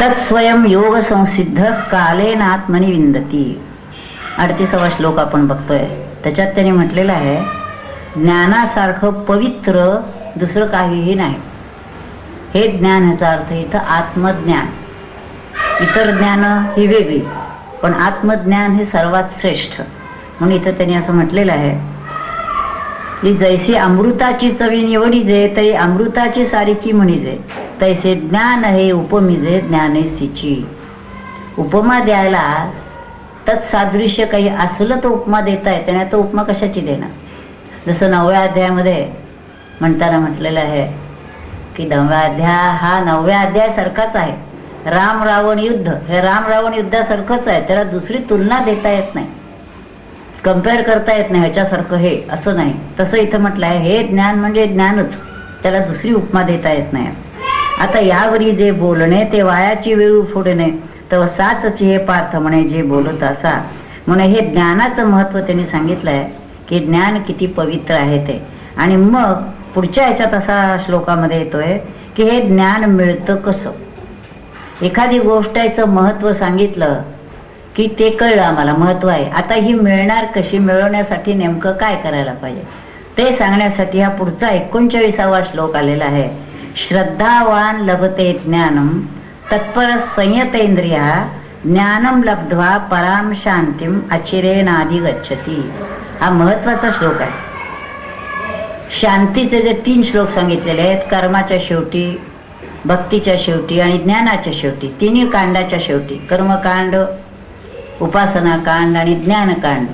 तत्स्वयं योग संसिद्ध कालेन आत्मनी विंदती अडतीसावा श्लोक आपण बघतोय. त्याच्यात त्यांनी म्हटलेलं आहे ज्ञानासारखं पवित्र दुसरं काहीही नाही. हे ज्ञान ह्याचा अर्थ इथं आत्मज्ञान. इतर ज्ञान ही वेगळी पण आत्मज्ञान हे सर्वात श्रेष्ठ. म्हणून इथं त्यांनी असं म्हटलेलं आहे की जैसी अमृताची चवी निवडीजे तरी अमृताची सारखी म्हणीजे तैसे ज्ञान हे उपमिजे ज्ञानेसीची उपमा द्यायला तत्सादृश्य काही असलं तर उपमा देता येते नाही तर उपमा कशाची देणार? जसं नवव्या अध्यायामध्ये म्हणताना म्हटलेलं आहे की नवव्या अध्याय हा नवव्या अध्यायासारखाच आहे. राम रावण युद्ध हे राम रावण युद्धासारखंच आहे त्याला दुसरी तुलना देता येत नाही. कंपेअर करता येत नाही ह्याच्यासारखं हे असं नाही. तसं इथं म्हटलं आहे हे ज्ञान म्हणजे ज्ञानच. त्याला दुसरी उपमा देता येत नाही. आता यावरी जे बोलणे ते वायाची वेळ फोडणे तर साचची हे पार्थ म्हणे जे बोलत असा. म्हणे हे ज्ञानाचं महत्त्व त्यांनी सांगितलं आहे की ज्ञान किती पवित्र आहे ते. आणि मग पुढच्या ह्याच्यात असा श्लोकामध्ये येतोय की हे ज्ञान मिळतं कसं? एखादी गोष्टाचं महत्त्व सांगितलं की ते कळलं आम्हाला महत्त्व आहे. आता ही मिळणार कशी मिळवण्यासाठी नेमकं काय करायला पाहिजे? ते सांगण्यासाठी हा पुढचा एकोणचाळीसावा श्लोक आलेला आहे. श्रद्धावान लभते ज्ञानम तत्पर संयतेंद्रिया ज्ञानम लब्ध्वा पराम शांतीम अचिरेनादि गच्छती. हा महत्त्वाचा श्लोक आहे. शांतीचे जे तीन श्लोक सांगितलेले आहेत कर्माच्या शेवटी भक्तीच्या शेवटी आणि ज्ञानाच्या शेवटी तिन्ही कांडाच्या शेवटी कर्मकांड उपासनाकांड आणि ज्ञानकांड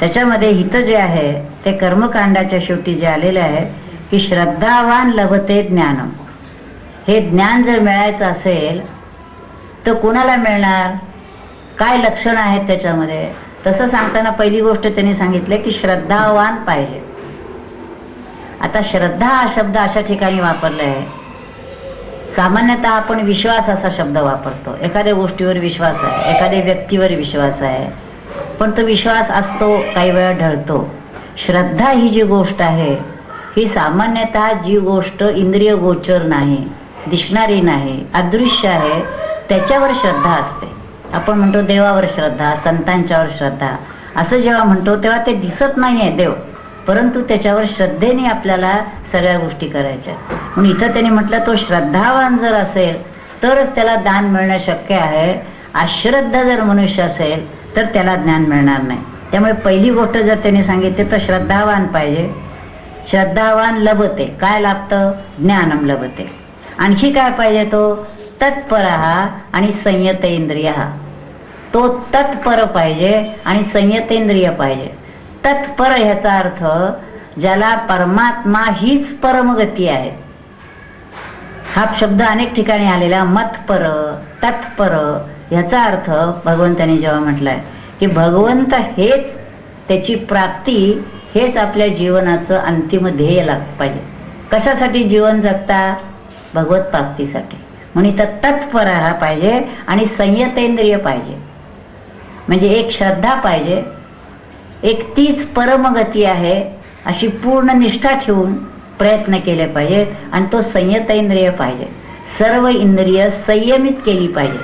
त्याच्यामध्ये हित जे आहे ते कर्मकांडाच्या शेवटी जे आलेले आहे की श्रद्धावान लभते ज्ञान हे ज्ञान जर मिळायचं असेल तर कुणाला मिळणार? काय लक्षणं आहेत त्याच्यामध्ये? तसं सांगताना पहिली गोष्ट त्यांनी सांगितलं की श्रद्धावान पाहिजे. आता श्रद्धा हा शब्द अशा ठिकाणी वापरला आहे सामान्यतः आपण विश्वास असा शब्द वापरतो. एखाद्या गोष्टीवर विश्वास आहे एखाद्या व्यक्तीवर विश्वास आहे. पण तो विश्वास असतो काही वेळा ढळतो. श्रद्धा ही जी गोष्ट आहे ही सामान्यतः जी गोष्ट इंद्रिय गोचर नाही दिसणारी नाही अदृश्य आहे त्याच्यावर श्रद्धा असते. आपण म्हणतो देवावर श्रद्धा संतांच्यावर श्रद्धा. असं जेव्हा म्हणतो तेव्हा ते दिसत नाही आहे देव. परंतु त्याच्यावर श्रद्धेने आपल्याला सगळ्या गोष्टी करायच्या. म्हणून इथं त्याने म्हटलं तो श्रद्धावान जर असेल तरच त्याला दान मिळणं शक्य आहे. अश्रद्धा जर मनुष्य असेल तर त्याला ज्ञान मिळणार नाही. त्यामुळे पहिली गोष्ट जर त्याने सांगितली तर श्रद्धावान पाहिजे. श्रद्धावान लभते. काय लाभतं? ज्ञानम लभते. आणखी काय पाहिजे तो? तत्पर आणि संयतेंद्रिय. तो तत्पर पाहिजे आणि संयतेंद्रिय पाहिजे. तत्पर ह्याचा अर्थ ज्याला परमात्मा हीच परमगती आहे. हा शब्द अनेक ठिकाणी आलेला मतपर तत्पर ह्याचा अर्थ भगवंताने जेव्हा म्हटलाय की भगवंत हेच त्याची प्राप्ती हेच आपल्या जीवनाचं अंतिम ध्येय लाग पाहिजे. कशासाठी जीवन जगता? भगवत प्राप्तीसाठी. म्हणून इथं तत्पर हा पाहिजे आणि संयतेंद्रिय पाहिजे. म्हणजे एक श्रद्धा पाहिजे एक तीच परमगती आहे अशी पूर्ण निष्ठा ठेवून प्रयत्न केले पाहिजेत आणि तो संयतेंद्रिय पाहिजे. सर्व इंद्रिय संयमित केली पाहिजे.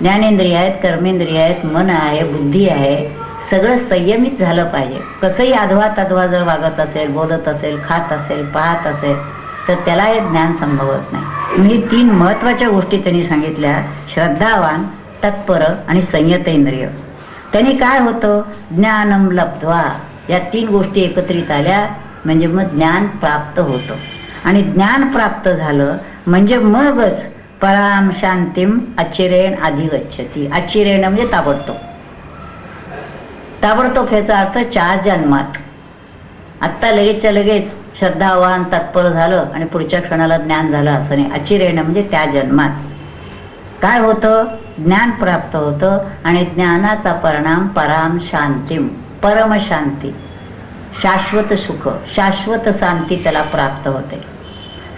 ज्ञानेंद्रिय आहेत कर्मेंद्रिय आहेत मन आहे बुद्धी आहे सगळं संयमित झालं पाहिजे. कसंही अधवा तधवा जर वागत असेल बोलत असेल खात असेल पाहत असेल तर त्याला हे ज्ञान संभवत नाही. मी तीन महत्त्वाच्या गोष्टी त्यांनी सांगितल्या. श्रद्धावान तत्पर आणि संयतेंद्रिय त्यांनी काय होतं? ज्ञानम लब्ध्वा. या तीन गोष्टी एकत्रित आल्या. म्हणजे मग ज्ञान प्राप्त होतं. आणि ज्ञान प्राप्त झालं म्हणजे मगच पराम शांतीम अचिरेण अधिगच्छती. अचिरेण म्हणजे ताबडतोब. ताबडतोब ह्याचा अर्थ चार जन्मात. आत्ता लगेचच्या लगेच श्रद्धावान तत्पर झालं आणि पुढच्या क्षणाला ज्ञान झालं असं नाही. अचिरेण म्हणजे त्या जन्मात. काय होतं? ज्ञान प्राप्त होतं आणि ज्ञानाचा परिणाम पराम शांतीम परमशांती शाश्वत सुख शाश्वत शांती त्याला प्राप्त होते.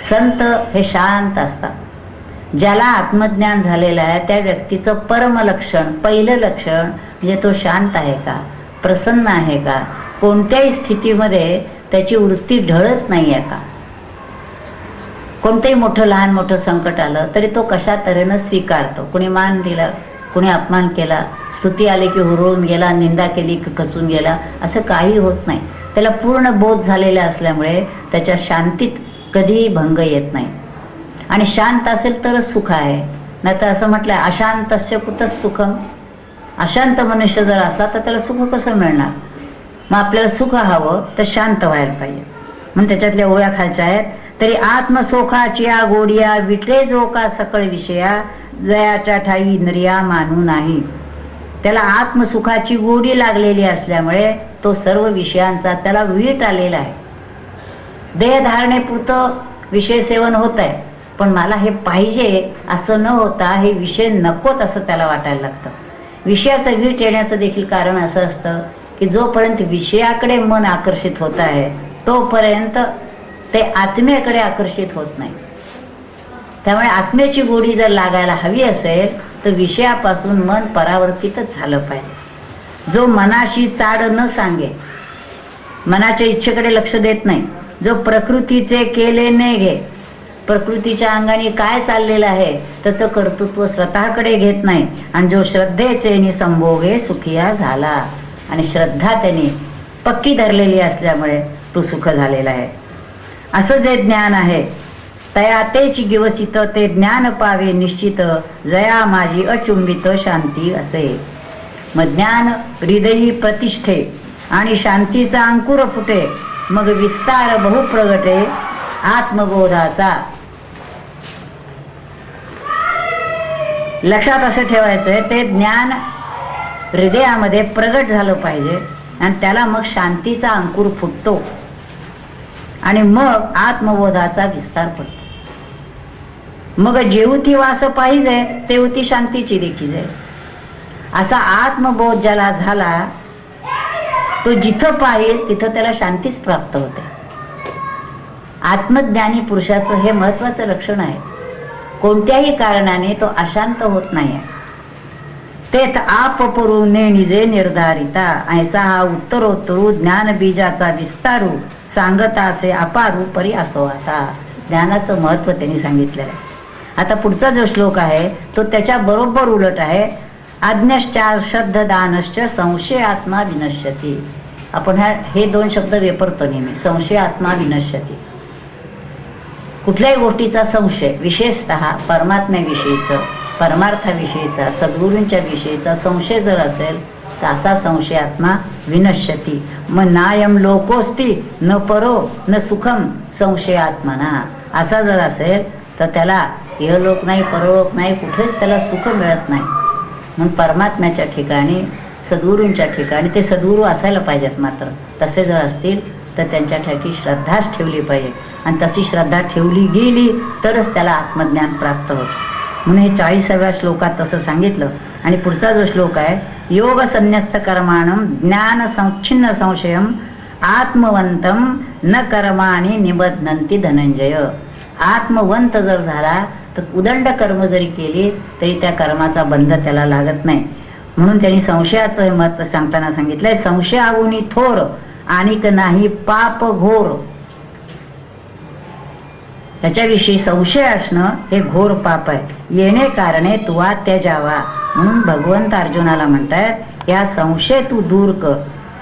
संत हे शांत असतात. ज्याला आत्मज्ञान झालेलं आहे त्या व्यक्तीचं परमलक्षण पहिलं लक्षण म्हणजे तो शांत आहे का? प्रसन्न आहे का? कोणत्याही स्थितीमध्ये त्याची वृत्ती ढळत नाही आहे का? कोणतंही मोठं लहान मोठं संकट आलं तरी तो कशा तऱ्हेनं स्वीकारतो? कुणी मान दिला कुणी अपमान केला स्तुती आली की हुरळून गेला निंदा केली की खचून गेला असं काही होत नाही. त्याला पूर्ण बोध झालेला असल्यामुळे त्याच्या शांतीत कधीही भंग येत नाही. आणि शांत असेल तरच सुख आहे. नाही तर असं म्हटलंय अशांतस्य कुतच सुखम? अशांत मनुष्य जर असला तर त्याला सुख कसं मिळणार? मग आपल्याला सुख हवं तर शांत व्हायला पाहिजे. म्हणून त्याच्यातल्या ओळ्या खालच्या आहेत. तरी आत्मसोखाच्या गोडिया विटले जो का सकळ विषया जयाच्या ठाई इंद्रिया मानू नाही. त्याला आत्मसुखाची गोडी लागलेली असल्यामुळे तो सर्व विषयांचा त्याला वीट आलेला आहे. देहधारणेपुरतं विषय सेवन होत आहे पण मला हे पाहिजे असं न होता हे विषय नकोत असं त्याला वाटायला लागतं. विषयाचं वीट येण्याचं देखील कारण असं असतं की जोपर्यंत विषयाकडे मन आकर्षित होत आहे तोपर्यंत ते आत्म्याकडे आकर्षित होत नाही. त्यामुळे आत्म्याची गोडी जर लागायला हवी असेल तर विषयापासून मन परावर्तितच झालं पाहिजे. जो मनाशी चाड न सांगे मनाच्या इच्छेकडे लक्ष देत नाही जो प्रकृतीचे केले ने घे प्रकृतीच्या अंगाने काय चाललेलं आहे त्याचं कर्तृत्व स्वतःकडे घेत नाही आणि जो श्रद्धेचे संभोगे सुखिया झाला आणि श्रद्धा त्यांनी पक्की धरलेली असल्यामुळे तो सुख झालेला आहे. असं जे ज्ञान आहे तया तेच गिवसित ते ज्ञान पावे निश्चित जया माझी अचुंबित शांती असे. मग ज्ञान हृदयी प्रतिष्ठे आणि शांतीचा अंकुर फुटे मग विस्तार बहुप्रगटे आत्मबोधाचा. लक्षात असं ठेवायचंय ते ज्ञान हृदयामध्ये प्रगट झालं पाहिजे आणि त्याला मग शांतीचा अंकुर फुटतो. आणि मग आत्मबोधाचा विस्तार पडतो. मग जेवती वास पाहिजे तेवती शांतीची देखील आहे. असा आत्मबोध ज्याला झाला तो जिथं पाहिल तिथं त्याला शांतीच प्राप्त होते. आत्मज्ञानी पुरुषाचं हे महत्वाचं लक्षण आहे. कोणत्याही कारणाने तो अशांत होत नाही तेथ आप पुरू ने निजे निर्धारिता ऐसा हा उत्तरोत्तरू ज्ञान बीजाचा विस्तारू सांगता असे अपारू परी असो आता. ज्ञानाचं महत्त्व त्यांनी सांगितलेलं आहे. आता पुढचा जो श्लोक आहे तो त्याच्या बरोबर उलट आहे. आज्ञाश्चार श्रद्ध दानश्च संशय आत्मा विनश्यती. आपण ह्या हे दोन शब्द वेपरतो नेहमी. संशय आत्मा विनश्यती. कुठल्याही गोष्टीचा संशय विशेषत परमात्म्याविषयीचं परमार्थाविषयीचा सद्गुरूंच्या विषयीचा संशय जर असेल तर असा संशय आत्मा विनश्यती. मग नायम लोकोस्ती न परो न सुखम संशय आत्मना. असा जर असेल तर त्याला यलोक नाही परलोक नाही कुठेच त्याला सुख मिळत नाही. म्हणून परमात्म्याच्या ठिकाणी सद्गुरूंच्या ठिकाणी ते सद्गुरू असायला पाहिजेत मात्र. तसे जर असतील तर त्यांच्या ठिकाणी श्रद्धाच ठेवली पाहिजे. आणि तशी श्रद्धा ठेवली गेली तरच त्याला आत्मज्ञान प्राप्त होतं. म्हणून हे चाळीसाव्या श्लोकात तसं सांगितलं. आणि पुढचा जो श्लोक आहे योग संन्यस्त कर्माणम ज्ञान संच्छिन्न संशयम आत्मवंतम न कर्माणी निबधनंती धनंजय. आत्मवंत जर झाला तर उदंड कर्म जरी केली तरी त्या कर्माचा बंध त्याला लागत नाही. म्हणून त्यांनी संशयाचं मत सांगताना सांगितलंय संशय थोर आणिक नाही पाप घोर. त्याच्याविषयी संशय असणं हे घोर पाप आहे. येणे कारणे तुवा त्याजावा म्हणून भगवंत अर्जुनाला म्हणतायत या संशय तू दूर कर.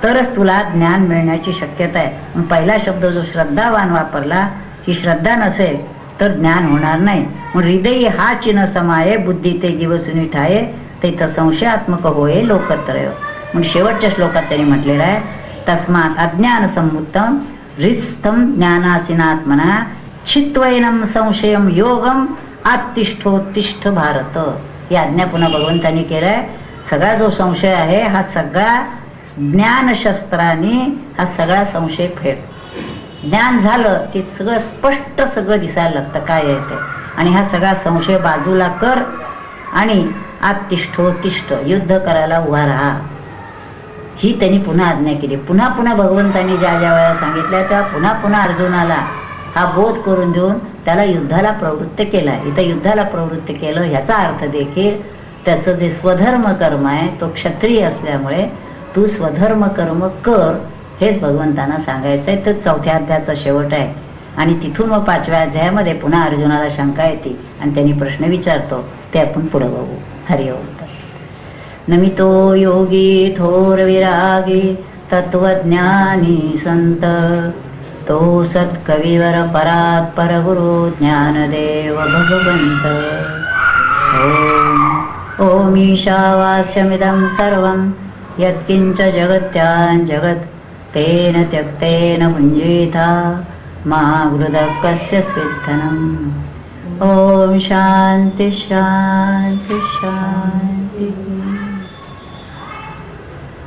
तरच तुला ज्ञान मिळण्याची शक्यता आहे. पहिला शब्द जो श्रद्धावान वापरला ही श्रद्धा नसेल तर ज्ञान होणार नाही. मग हृदय हा चिन्ह समाये बुद्धी ते जीवसुनी ठाये ते तर संशयात्मक होय लोकत्रय. मग शेवटच्या श्लोकात त्यांनी म्हटलेलं आहे तस्मात अज्ञान समुत्तम हृत्स्थम ज्ञानासीनात्मना छित्वैनम संशयम योगम आत्तिष्ठोत्तिष्ठ भारत. ही आज्ञा पुन्हा भगवंतांनी केलाय. सगळा जो संशय आहे हा सगळा ज्ञानशस्त्राने हा सगळा संशय फेड ज्ञान झालं की सगळं स्पष्ट सगळं दिसायला लागतं काय आहे ते. आणि हा सगळा संशय बाजूला कर आणि आत्तिष्ठोत्तिष्ठ युद्ध करायला उभा राहा. ही त्यांनी पुन्हा आज्ञा केली. पुन्हा पुन्हा भगवंतांनी ज्या ज्या वेळेला सांगितल्या त्या पुन्हा पुन्हा अर्जुनाला हा बोध करून देऊन त्याला युद्धाला प्रवृत्त केला. इथं युद्धाला प्रवृत्त केलं ह्याचा अर्थ देखील त्याचं जे स्वधर्म कर्म आहे तो क्षत्रिय असल्यामुळे तू स्वधर्म कर्म कर हेच भगवंतांना सांगायचं आहे तर चौथ्या अध्यायाचा शेवट आहे. आणि तिथून मग पाचव्या अध्यायामध्ये पुन्हा अर्जुनाला शंका येते आणि त्यांनी प्रश्न विचारतो. ते आपण पुढं बघू. हरिओम नमितो योगी थोर विरागी तत्वज्ञानी संत. तो सत्कविवर परात परगुरु ज्ञानदेव भगवंत. ओम. ओम ईशावास्यमिदं सर्वं यत्किञ्च जगत्यां जगत् तेन त्यक्तेन मुञ्जीता मा कस्य स्विद्धनम्। ॐ शान्ति शान्ति शान्तिः।